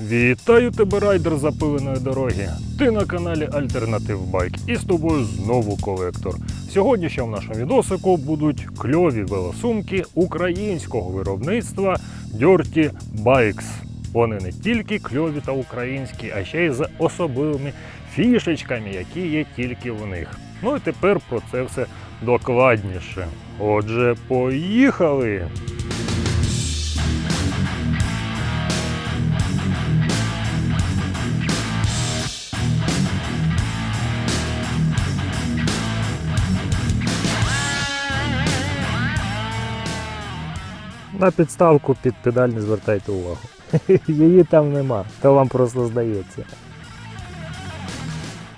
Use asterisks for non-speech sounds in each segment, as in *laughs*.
Вітаю тебе, райдер запиленої дороги. Ти на каналі Альтернатив Байк і з тобою знову колектор. Сьогодні ще в нашому відосику будуть кльові велосумки українського виробництва Dirty Bikes. Вони не тільки кльові та українські, а ще й з особливими фішечками, які є тільки в них. Ну і тепер про це все докладніше. Отже, поїхали! На підставку під педаль не звертайте увагу. *laughs* Її там нема, то вам просто здається.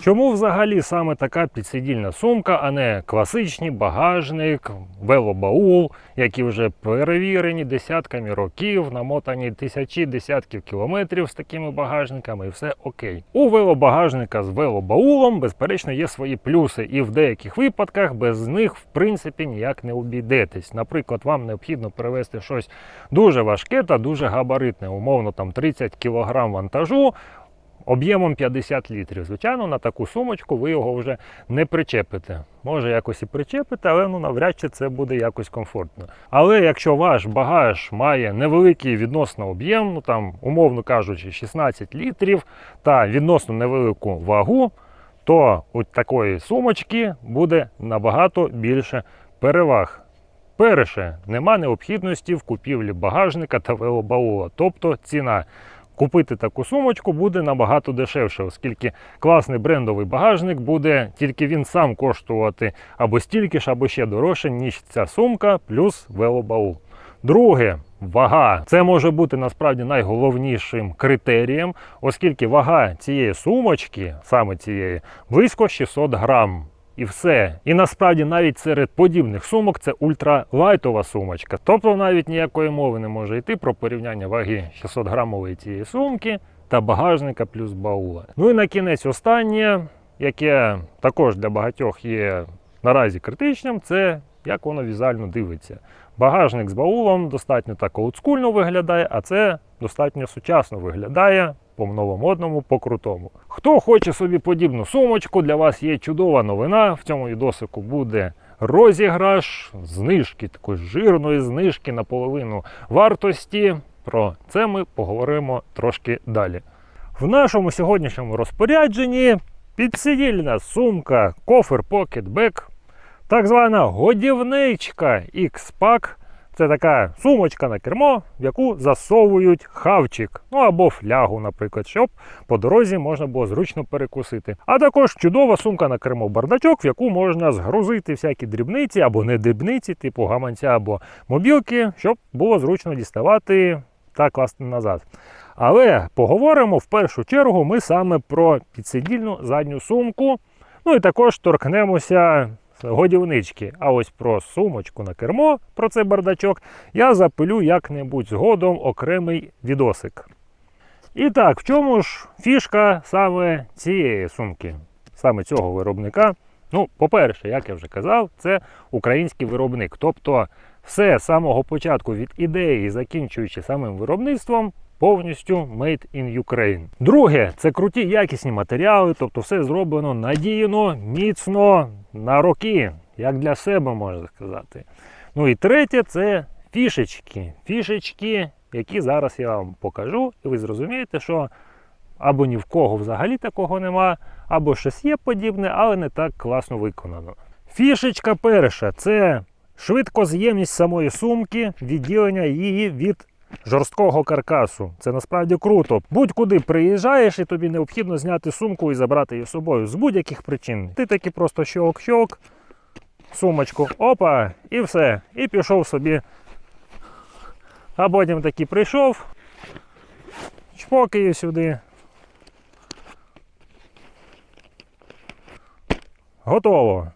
Чому взагалі саме така підсидільна сумка, а не класичний багажник, велобаул, які вже перевірені десятками років, намотані тисячі десятків кілометрів з такими багажниками, і все окей. У велобагажника з велобаулом, безперечно, є свої плюси, і в деяких випадках без них в принципі ніяк не обійдетесь. Наприклад, вам необхідно перевезти щось дуже важке та дуже габаритне, умовно там 30 кг вантажу об'ємом 50 літрів. Звичайно, на таку сумочку ви його вже не причепите. Може якось і причепите, але ну навряд чи це буде якось комфортно. Але якщо ваш багаж має невеликий відносно об'єм, ну там, умовно кажучи, 16 літрів та відносно невелику вагу, то у такої сумочки буде набагато більше переваг. Перше, нема необхідності в купівлі багажника та велобаула, тобто ціна. Купити таку сумочку буде набагато дешевше, оскільки класний брендовий багажник буде тільки він сам коштувати або стільки ж, або ще дорожче, ніж ця сумка плюс велобаул. Друге, вага. Це може бути насправді найголовнішим критерієм, оскільки вага цієї сумочки, саме цієї, близько 600 грам. І все. І насправді навіть серед подібних сумок це ультралайтова сумочка. Тобто навіть ніякої мови не може йти про порівняння ваги 600 грамової цієї сумки та багажника плюс баула. Ну і на кінець останнє, яке також для багатьох є наразі критичним, це як воно візуально дивиться. Багажник з баулом достатньо так олдскульно виглядає, а це достатньо сучасно виглядає по новомодному, по крутому. Хто хоче собі подібну сумочку, для вас є чудова новина. В цьому відосику буде розіграш знижки, такої жирної знижки на половину вартості. Про це ми поговоримо трошки далі. В нашому сьогоднішньому розпорядженні підсидільна сумка Кофер Bag, так звана годівничка X-Pack. Це така сумочка на кермо, в яку засовують хавчик, ну або флягу, наприклад, щоб по дорозі можна було зручно перекусити. А також чудова сумка на кермо бардачок, в яку можна згрузити всякі дрібниці або не дрібниці, типу гаманця або мобілки, щоб було зручно діставати та класти назад. Але поговоримо в першу чергу ми саме про підсидільну задню сумку. Ну і також торкнемося годівнички. А ось про сумочку на кермо, про цей бардачок, я запилю як-небудь згодом окремий відосик. І так, в чому ж фішка саме цієї сумки, саме цього виробника? Ну, по-перше, як я вже казав, це український виробник. Тобто все з самого початку від ідеї, закінчуючи самим виробництвом, повністю made in Ukraine. Друге, це круті якісні матеріали, тобто все зроблено надійно, міцно, на роки, як для себе можна сказати. Ну і третє, це фішечки. Фішечки, які зараз я вам покажу, і ви зрозумієте, що або ні в кого взагалі такого нема, або щось є подібне, але не так класно виконано. Фішечка перша це швидкоз'ємність самої сумки, відділення її від жорсткого каркасу. Це насправді круто. Будь-куди приїжджаєш і тобі необхідно зняти сумку і забрати її з собою з будь-яких причин. Ти таки просто щок-щок, сумочку, опа, і все. І пішов собі. А потім таки прийшов, чпок її сюди. Готово.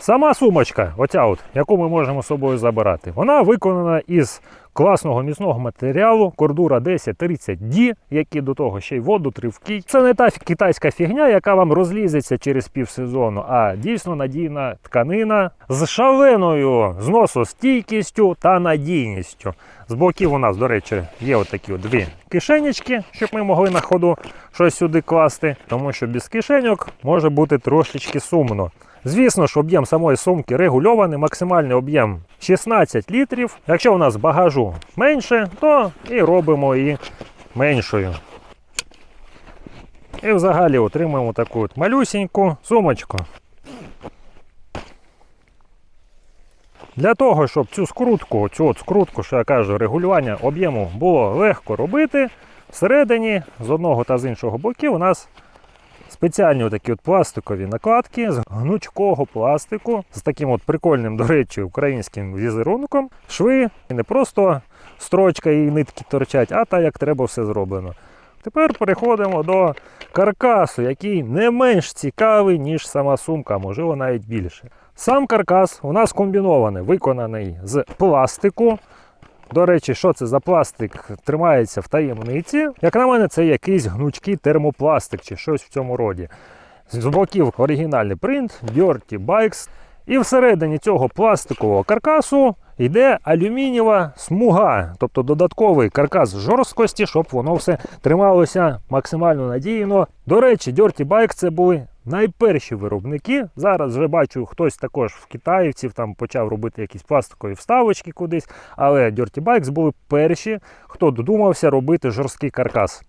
Сама сумочка, оця от, яку ми можемо з собою забирати, вона виконана із класного міцного матеріалу кордура 1030D, який до того ще й водотривкий. Це не та китайська фігня, яка вам розлізеться через півсезону, а дійсно надійна тканина з шаленою зносостійкістю та надійністю. З боків у нас, до речі, є отакі от дві кишенечки, щоб ми могли на ходу щось сюди класти, тому що без кишеньок може бути трошечки сумно. Звісно ж, об'єм самої сумки регульований, максимальний об'єм 16 літрів. Якщо у нас багажу менше, то і робимо її меншою. І взагалі отримуємо таку от малюсіньку сумочку. Для того, щоб цю скрутку, цю от скрутку, що я кажу, регулювання об'єму було легко робити, всередині з одного та з іншого боків у нас спеціальні такі от пластикові накладки з гнучкого пластику, з таким от прикольним, до речі, українським візерунком. Шви і не просто строчка і нитки торчать, а так як треба все зроблено. Тепер переходимо до каркасу, який не менш цікавий, ніж сама сумка, можливо навіть більше. Сам каркас у нас комбінований, виконаний з пластику. До речі, що це за пластик тримається в таємниці. Як на мене, це якийсь гнучкий термопластик чи щось в цьому роді. З боків оригінальний принт, Dirty Bikes. І всередині цього пластикового каркасу йде алюмінієва смуга, тобто додатковий каркас жорсткості, щоб воно все трималося максимально надійно. До речі, Dirty Bike це були найперші виробники. Зараз вже бачу, хтось також в китаївців там почав робити якісь пластикові вставочки кудись. Але Dirty Bikes були перші, хто додумався робити жорсткий каркас.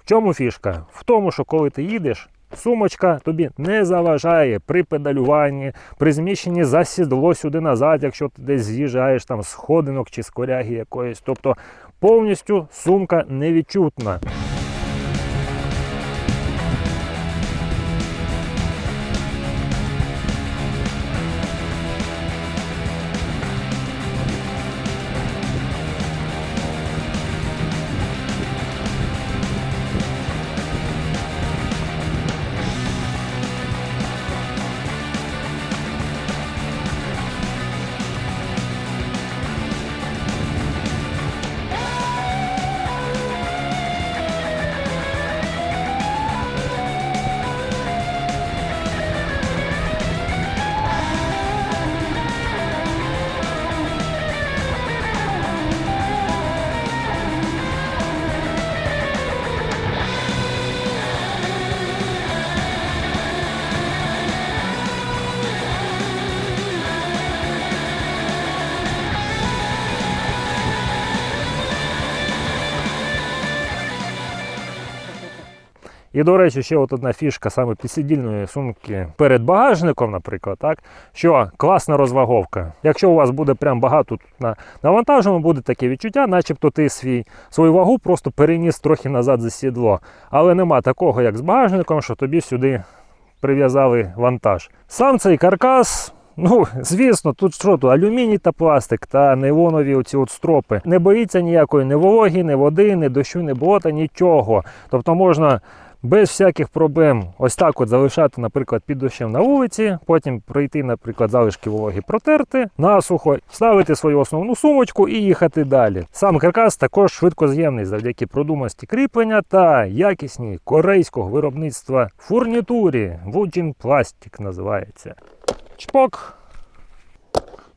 В чому фішка? В тому, що коли ти їдеш, сумочка тобі не заважає при педалюванні, при зміщенні за сідло сюди назад, якщо ти десь з'їжджаєш там з ходинок чи з коряги якоїсь. Тобто повністю сумка невідчутна. І, до речі, ще от одна фішка саме підсидільної сумки перед багажником, наприклад, так, що класна розваговка. Якщо у вас буде прям багато тут на, навантажено, буде таке відчуття, начебто ти свій, свою вагу просто переніс трохи назад за сідло. Але нема такого, як з багажником, що тобі сюди прив'язали вантаж. Сам цей каркас. Ну, звісно, тут що тут алюміній та пластик та нейлонові оці от стропи. Не боїться ніякої ні вологі, ні води, ні дощу, ні болота, нічого. Тобто можна без всяких проблем ось так от залишати, наприклад, під дощем на вулиці, потім пройти, наприклад, залишки вологи протерти, насухо, вставити свою основну сумочку і їхати далі. Сам каркас також швидкоз'ємний завдяки продуманості кріплення та якісній корейського виробництва фурнітурі. Вуджін Пластик називається. Чпок.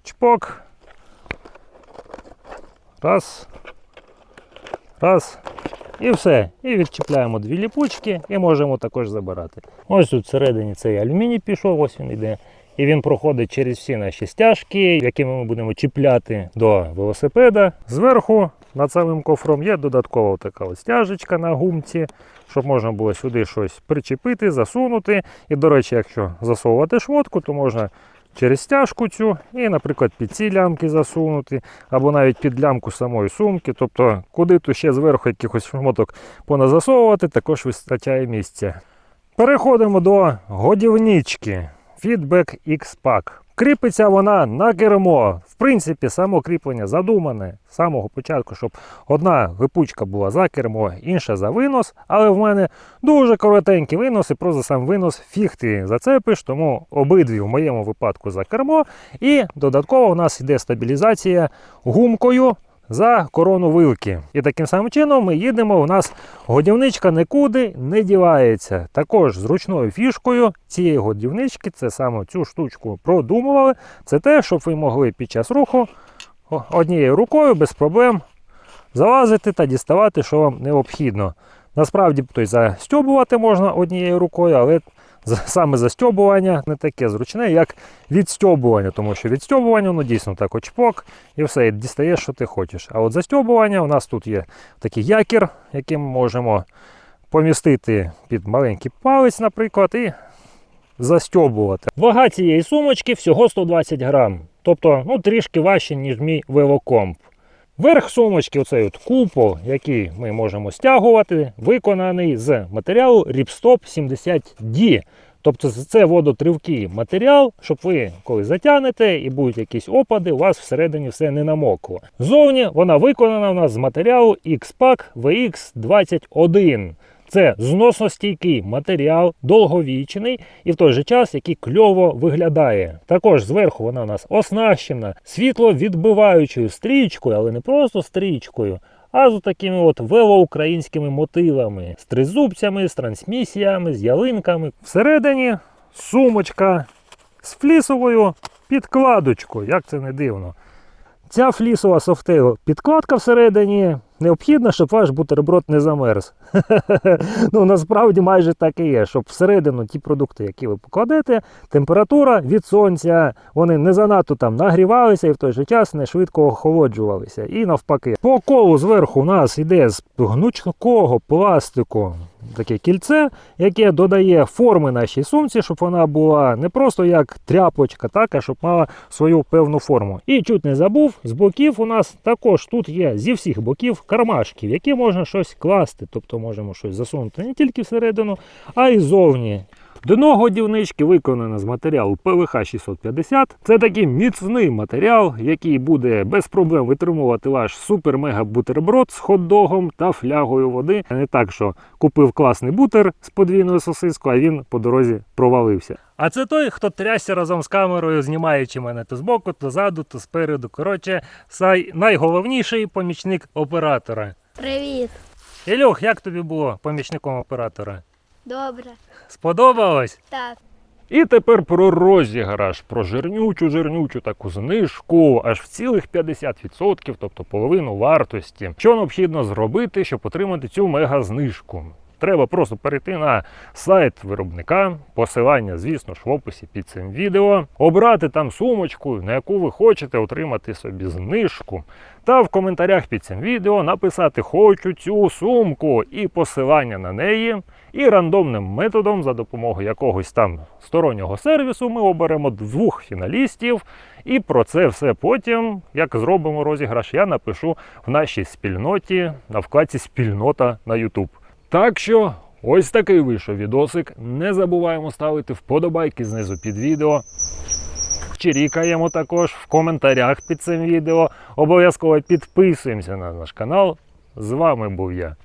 Чпок. Раз. Раз. І все. І відчіпляємо дві ліпучки і можемо також забирати. Ось тут всередині цей алюміній пішов, ось він йде. І він проходить через всі наші стяжки, якими ми будемо чіпляти до велосипеда. Зверху над самим кофром є додаткова така ось стяжечка на гумці, щоб можна було сюди щось причепити, засунути. І, до речі, якщо засовувати шмотку, то можна через стяжку цю і, наприклад, під ці лямки засунути, або навіть під лямку самої сумки. Тобто, куди то ще зверху якихось шмоток поназасовувати, також вистачає місця. Переходимо до годівнички. Feedback X-Pack. Кріпиться вона на кермо. В принципі, само кріплення задумане з самого початку, щоб одна випучка була за кермо, інша за винос. Але в мене дуже коротенькі винос, і просто сам винос фіг ти зацепиш, тому обидві в моєму випадку за кермо. І додатково у нас йде стабілізація гумкою за корону вилки. І таким самим чином ми їдемо. У нас годівничка нікуди не дівається. Також зручною фішкою цієї годівнички, це саме цю штучку продумували. Це те, щоб ви могли під час руху однією рукою без проблем залазити та діставати, що вам необхідно. Насправді то й застьобувати можна однією рукою, але саме застьобування не таке зручне, як відстьобування, тому що відстьобування воно дійсно так очпок і все, і дістаєш, що ти хочеш. А от застьобування у нас тут є такий якір, який ми можемо помістити під маленький палець, наприклад, і застьобувати. Вага цієї сумочки всього 120 грам, тобто ну, трішки важче, ніж мій велокомп. Верх сумочки, оцей от купол, який ми можемо стягувати, виконаний з матеріалу Ripstop 70D. Тобто це водотривкий матеріал, щоб ви коли затягнете і будуть якісь опади, у вас всередині все не намокло. Зовні вона виконана у нас з матеріалу X-Pack VX21. Це зносостійкий матеріал, довговічний і в той же час, який кльово виглядає. Також зверху вона у нас оснащена світловідбиваючою стрічкою, але не просто стрічкою, а з такими от велоукраїнськими мотивами, з тризубцями, з трансмісіями, з ялинками. Всередині сумочка з флісовою підкладочкою, як це не дивно. Ця флісова софтейл підкладка всередині необхідна, щоб ваш бутерброд не замерз. *laughs* ну насправді майже так і є, щоб всередину ті продукти, які ви покладете, температура від сонця, вони не занадто там нагрівалися і в той же час не швидко охолоджувалися. І навпаки, по колу зверху у нас йде з гнучкого пластику таке кільце, яке додає форми нашій сумці, щоб вона була не просто як тряпочка, так, а щоб мала свою певну форму. І чуть не забув, з боків у нас також тут є зі всіх боків кармашки, в які можна щось класти. Тобто можемо щось засунути не тільки всередину, а й зовні. Дно годівнички виконане з матеріалу ПВХ 650. Це такий міцний матеріал, який буде без проблем витримувати ваш супер-мега-бутерброд з хот-догом та флягою води. Не так, що купив класний бутер з подвійною сосискою, а він по дорозі провалився. А це той, хто трясся разом з камерою, знімаючи мене то збоку, то ззаду, то спереду. Коротше, сай- найголовніший помічник оператора. Привіт. Ілюх, як тобі було помічником оператора? Добре. Сподобалось? Так. І тепер про розіграш, про жирнючу, жирнючу таку знижку, аж в цілих 50%, тобто половину вартості. Що необхідно зробити, щоб отримати цю мега-знижку? Треба просто перейти на сайт виробника, посилання, звісно ж, в описі під цим відео, обрати там сумочку, на яку ви хочете отримати собі знижку, та в коментарях під цим відео написати Хочу цю сумку і посилання на неї. І рандомним методом, за допомогою якогось там стороннього сервісу, ми оберемо двох фіналістів. І про це все потім, як зробимо розіграш, я напишу в нашій спільноті на вкладці Спільнота на YouTube. Так що, ось такий вийшов відосик. Не забуваємо ставити вподобайки знизу під відео. Чирікаємо також в коментарях під цим відео. Обов'язково підписуємося на наш канал. З вами був я.